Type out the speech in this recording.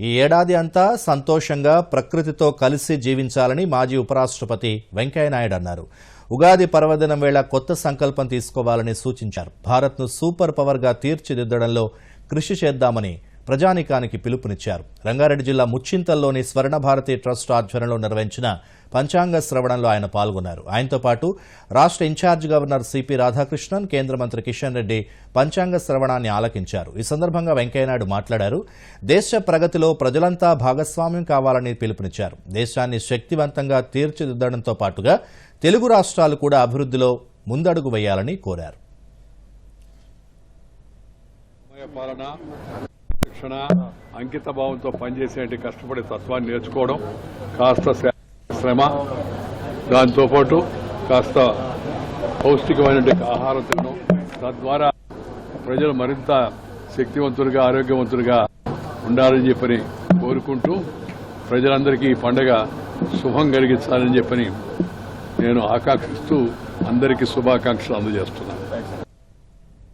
ఈ ఏడాది అంతా సంతోషంగా ప్రకృతితో కలిసి జీవించాలని మాజీ ఉపరాష్ట్రపతి వెంకయ్యనాయుడు అన్నారు. ఉగాది పర్వదినం వేళ కొత్త సంకల్పం తీసుకోవాలని సూచించారు. భారత్ను సూపర్ పవర్గా తీర్చిదిద్దడంలో కృషి చేద్దామని ప్రజానికానికి పిలుపునిచ్చారు. రంగారెడ్డి జిల్లా ముచ్చింతల్లోని స్వర్ణ భారతి ట్రస్ట్ ఆధ్వర్యంలో నిర్వహించిన పంచాంగ శ్రవణంలో ఆయన పాల్గొన్నారు. ఆయనతో పాటు రాష్ట్ర ఇన్ఛార్జ్ గవర్నర్ సిపి రాధాకృష్ణన్ కేంద్ర మంత్రి కిషన్ రెడ్డి పంచాంగ శ్రవణాన్ని ఆలకించారు. ఈ సందర్భంగా వెంకయ్యనాయుడు మాట్లాడారు. దేశ ప్రగతిలో ప్రజలంతా భాగస్వామ్యం కావాలని పిలుపునిచ్చారు. దేశాన్ని శక్తివంతంగా తీర్చిదిద్దడంతో పాటుగా తెలుగు రాష్ట్రాలు కూడా అభివృద్ధిలో ముందడుగు వేయాలని కోరారు. పాలన శిక్షణ అంకిత భావంతో పనిచేసే కష్టపడే తత్వాన్ని నేర్చుకోవడం కాస్త శ్రమ. దాంతోపాటు కాస్త పౌష్టికమైన ఆహారం తినడం. తద్వారా ప్రజలు మరింత శక్తివంతులుగా ఆరోగ్యవంతులుగా ఉండాలని చెప్పని కోరుకుంటూ ప్రజలందరికీ ఈ పండగ శుభం కలిగించాలని చెప్పని నేను ఆకాంక్షిస్తూ అందరికీ శుభాకాంక్షలు అందజేస్తున్నాను.